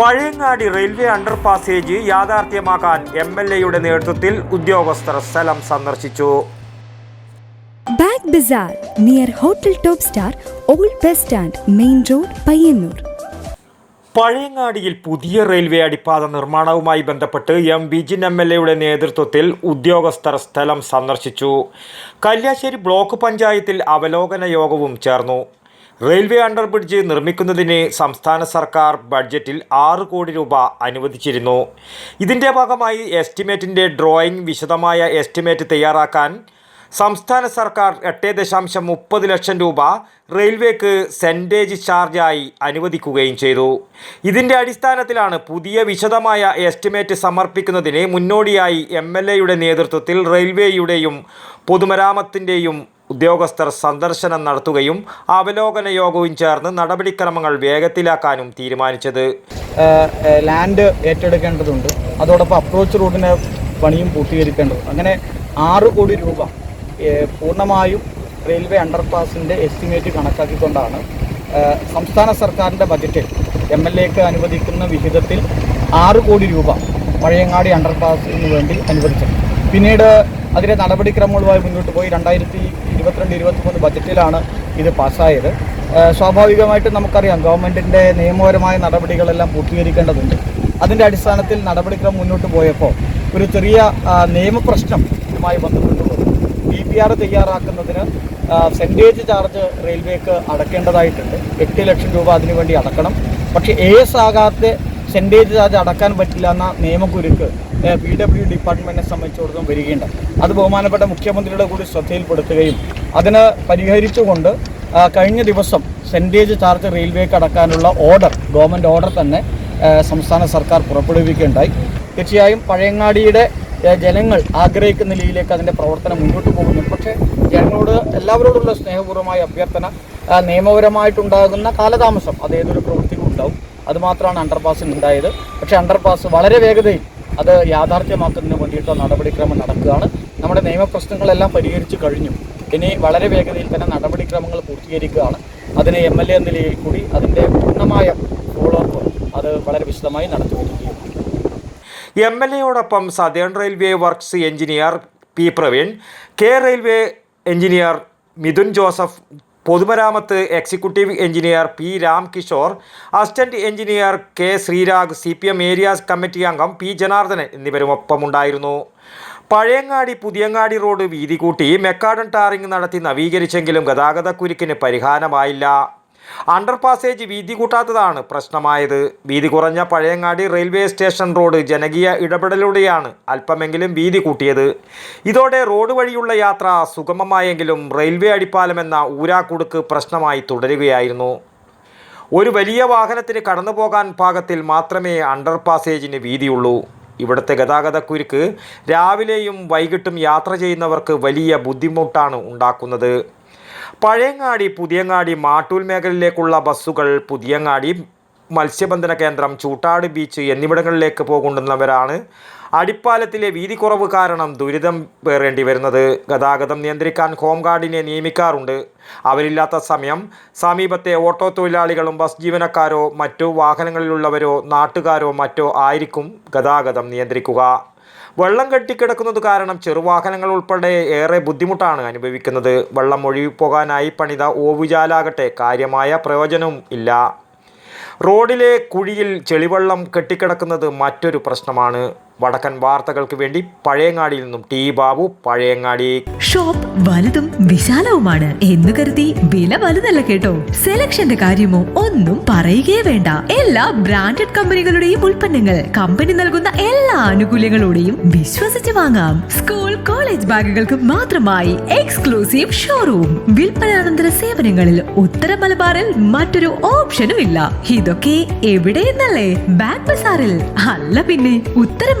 Pazhayangadi railway under passage യാഥാർത്ഥ്യമാക്കാൻ M L എയുടെ നേതൃത്വത്തിൽ ഉദ്യോഗസ്ഥർ സ്ഥലം സന്ദർശിച്ചു. Bag bazaar near hotel top star old bus stand main road Payyanur. പഴയങ്ങാടിയിൽ പുതിയ റെയിൽവേ അടിപ്പാത നിർമ്മാണവുമായി ബന്ധപ്പെട്ട് എം ബിജിൻ എം എൽ എയുടെ നേതൃത്വത്തിൽ ഉദ്യോഗസ്ഥർ സ്ഥലം സന്ദർശിച്ചു. കല്യാശ്ശേരി ബ്ലോക്ക് പഞ്ചായത്തിൽ അവലോകന യോഗവും ചേർന്നു. റെയിൽവേ അണ്ടർ ബ്രിഡ്ജ് നിർമ്മിക്കുന്നതിന് സംസ്ഥാന സർക്കാർ ബഡ്ജറ്റിൽ ആറ് കോടി രൂപ അനുവദിച്ചിരുന്നു. ഇതിന്റെ ഭാഗമായി എസ്റ്റിമേറ്റിന്റെ ഡ്രോയിംഗ് വിശദമായ എസ്റ്റിമേറ്റ് തയ്യാറാക്കാൻ സംസ്ഥാന സർക്കാർ എട്ട് ദശാംശം മുപ്പത് ലക്ഷം രൂപ റെയിൽവേക്ക് സെന്റേജ് ചാർജായി അനുവദിക്കുകയും ചെയ്തു. ഇതിന്റെ അടിസ്ഥാനത്തിലാണ് പുതിയ വിശദമായ എസ്റ്റിമേറ്റ് സമർപ്പിക്കുന്നതിന് മുന്നോടിയായി എം നേതൃത്വത്തിൽ റെയിൽവേയുടെയും പൊതുമരാമത്തിന്റെയും ഉദ്യോഗസ്ഥർ സന്ദർശനം നടത്തുകയും അവലോകന യോഗവും ചേർന്ന് നടപടിക്രമങ്ങൾ വേഗത്തിലാക്കാനും തീരുമാനിച്ചത്. ലാൻഡ് ഏറ്റെടുക്കേണ്ടതുണ്ട്. അതോടൊപ്പം അപ്രോച്ച് റോഡിന് പണിയും പൂർത്തീകരിക്കേണ്ടതുണ്ട്. അങ്ങനെ ആറ് കോടി രൂപ പൂർണമായും റെയിൽവേ അണ്ടർപാസിന്റെ എസ്റ്റിമേറ്റ് കണക്കാക്കിക്കൊണ്ടാണ് സംസ്ഥാന സർക്കാരിന്റെ ബജറ്റിൽ എം എൽ എക്ക് അനുവദിക്കുന്ന വിഹിതത്തിൽ ആറ് കോടി രൂപ പഴയങ്ങാടി അണ്ടർപാസിന് വേണ്ടി അനുവദിച്ചത്. പിന്നീട് അതിന്റെ നടപടിക്രമങ്ങളുമായി മുന്നോട്ട് പോയി. രണ്ടായിരത്തി ഇരുപത്തിരണ്ട് ഇരുപത്തിമൂന്ന് ബജറ്റിലാണ് ഇത് പാസ്സായത്. സ്വാഭാവികമായിട്ടും നമുക്കറിയാം ഗവൺമെന്റിന്റെ നിയമപരമായ നടപടികളെല്ലാം പൂർത്തീകരിക്കേണ്ടതുണ്ട്. അതിന്റെ അടിസ്ഥാനത്തിൽ നടപടിക്രമം മുന്നോട്ട് പോയപ്പോൾ ഒരു ചെറിയ നിയമപ്രശ്നമായി ബന്ധപ്പെട്ടുള്ളത് ഡി പി ആർ തയ്യാറാക്കുന്നതിന് സെന്റേജ് ചാർജ് റെയിൽവേക്ക് അടക്കേണ്ടതായിട്ടുണ്ട്. എട്ട് ലക്ഷം രൂപ അതിനുവേണ്ടി അടക്കണം. പക്ഷേ എ എസ് ആകാത്ത സെന്റേജ് ചാർജ് അടക്കാൻ പറ്റില്ല എന്ന നിയമക്കുരുക്ക് പി ഡബ്ല്യു ഡിപ്പാർട്ട്മെന്റിനെ സംബന്ധിച്ചിടത്തോളം വരികയുണ്ട്. അത് ബഹുമാനപ്പെട്ട മുഖ്യമന്ത്രിയുടെ കൂടി ശ്രദ്ധയിൽപ്പെടുത്തുകയും അതിന് പരിഹരിച്ചുകൊണ്ട് കഴിഞ്ഞ ദിവസം സെന്റേജ് ചാർജ് റെയിൽവേക്ക് അടക്കാനുള്ള ഓർഡർ ഗവൺമെന്റ് ഓർഡർ തന്നെ സംസ്ഥാന സർക്കാർ പുറപ്പെടുവിക്കുകയുണ്ടായി. തീർച്ചയായും പഴയങ്ങാടിയുടെ ജനങ്ങൾ ആഗ്രഹിക്കുന്ന രീതിയിലേക്ക് അതിന്റെ പ്രവർത്തനം മുന്നോട്ട് പോകുന്നു. പക്ഷേ ജനങ്ങളോട് എല്ലാവരോടുള്ള സ്നേഹപൂർവമായ അഭ്യർത്ഥന നിയമപരമായിട്ടുണ്ടാകുന്ന കാലതാമസം അത് ഏതൊരു പ്രവൃത്തിക്കും ഉണ്ടാവും. അതുമാത്രമാണ് അണ്ടർപാസിന് ഉണ്ടായത്. പക്ഷേ അണ്ടർപാസ് വളരെ വേഗതയിൽ അത് യാഥാർത്ഥ്യമാക്കുന്നതിന് വേണ്ടിയിട്ട് നടപടിക്രമം നടക്കുകയാണ്. നമ്മുടെ നിയമപ്രശ്നങ്ങളെല്ലാം പരിഹരിച്ചു കഴിഞ്ഞു. ഇനി വളരെ വേഗതയിൽ തന്നെ നടപടിക്രമങ്ങൾ പൂർത്തീകരിക്കുകയാണ്. അതിന് എം എൽ എ എന്ന നിലയിൽ കൂടി അതിന്റെ പൂർണമായ ഫോളോ അപ്പ് അത് വളരെ വിശദമായി നടത്തി വരികയും M L എയോടൊപ്പം southern railway works engineer P Praveen K railway engineer Mithun Joseph പൊതുമരാമത്ത് executive engineer P Ramkishore assistant engineer K Sreerag C P M area committee അംഗം പി ജനാർദ്ദനൻ എന്നിവരും ഒപ്പമുണ്ടായിരുന്നു പഴയങ്ങാടി പുതിയങ്ങാടി റോഡ് വീതി കൂട്ടി മെക്കാടൻ ടാറിംഗ് നടത്തി നവീകരിച്ചെങ്കിലും ഗതാഗതക്കുരുക്കിന് പരിഹാരമായില്ല. അണ്ടർ പാസേജ് വീതി കൂട്ടാത്തതാണ് പ്രശ്നമായത്. വീതി കുറഞ്ഞ പഴയങ്ങാടി റെയിൽവേ സ്റ്റേഷൻ റോഡ് ജനകീയ ഇടപെടലിലൂടെയാണ് അല്പമെങ്കിലും വീതി കൂട്ടിയത്. ഇതോടെ റോഡ് വഴിയുള്ള യാത്ര സുഗമമായെങ്കിലും റെയിൽവേ അടിപ്പാലം എന്ന ഊരാക്കുടുക്ക് പ്രശ്നമായി തുടരുകയായിരുന്നു. ഒരു വലിയ വാഹനത്തിന് കടന്നു പോകാൻ പാകത്തിൽ മാത്രമേ അണ്ടർ പാസേജിന് വീതിയുള്ളൂ. ഇവിടുത്തെ ഗതാഗതക്കുരുക്ക് രാവിലെയും വൈകിട്ടും യാത്ര ചെയ്യുന്നവർക്ക് വലിയ ബുദ്ധിമുട്ടാണ് ഉണ്ടാക്കുന്നത്. പഴയങ്ങാടി പുതിയങ്ങാടി മാട്ടൂൽ മേഖലയിലേക്കുള്ള ബസ്സുകൾ പുതിയങ്ങാടി മത്സ്യബന്ധന കേന്ദ്രം ചൂട്ടാട് ബീച്ച് എന്നിവിടങ്ങളിലേക്ക് പോകുന്നവരാണ് അടിപ്പാലത്തിലെ വീതി കുറവ് കാരണം ദുരിതം പേറേണ്ടി വരുന്നത്. ഗതാഗതം നിയന്ത്രിക്കാൻ ഹോം ഗാർഡിനെ നിയമിക്കാറുണ്ട്. അവരില്ലാത്ത സമയം സമീപത്തെ ഓട്ടോ തൊഴിലാളികളും ബസ് ജീവനക്കാരോ മറ്റു വാഹനങ്ങളിലുള്ളവരോ നാട്ടുകാരോ മറ്റോ ആയിരിക്കും ഗതാഗതം നിയന്ത്രിക്കുക. വെള്ളം കെട്ടിക്കിടക്കുന്നത് കാരണം ചെറുവാഹനങ്ങൾ ഉൾപ്പെടെ ഏറെ ബുദ്ധിമുട്ടാണ് അനുഭവിക്കുന്നത്. വെള്ളം ഒഴുകിപ്പോകാനായി പണിത ഓവുചാലാകട്ടെ കാര്യമായ പ്രയോജനവും ഇല്ല. റോഡിലെ കുഴിയിൽ ചെളിവെള്ളം കെട്ടിക്കിടക്കുന്നത് മറ്റൊരു പ്രശ്നമാണ്. വടക്കൻ വാർത്തകൾക്ക് വേണ്ടി പഴയങ്ങാടിയിൽ നിന്നും ടി ബാബു പഴയങ്ങാടി. ഷോപ്പ് വലുതും വിശാലവുമാണ് എന്ന് കരുതി വില വലുതല്ല കേട്ടോ. സെലക്ഷന്റെ കാര്യമോ ഒന്നും പറയുകയേ വേണ്ട. എല്ലാ ബ്രാൻഡഡ് കമ്പനികളുടെയും ഉൽപ്പന്നങ്ങൾ കമ്പനി നൽകുന്ന എല്ലാ ആനുകൂല്യങ്ങളോടെയും വിശ്വസിച്ച് വാങ്ങാം. സ്കൂൾ കോളേജ് ബാഗുകൾക്ക് മാത്രമായി എക്സ്ക്ലൂസീവ് ഷോറൂം. വിൽപ്പനാനന്തര സേവനങ്ങളിൽ ഉത്തര മലബാറിൽ മറ്റൊരു ഓപ്ഷനും ഇല്ല. ഇതൊക്കെ എവിടെയെന്നല്ലേ? ബാഗ് ബസാറിൽ. അല്ല പിന്നെ ഉത്തര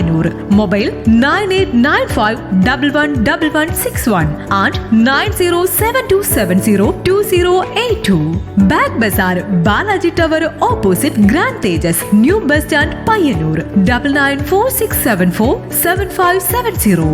Payyanur mobile nine eight nine five double one double one six one and nine zero seven two seven zero two zero eight two. Bag bazaar Balaji tower opposite grand Tejas new bus stand Payyanur double nine four six seven four seven five seven zero.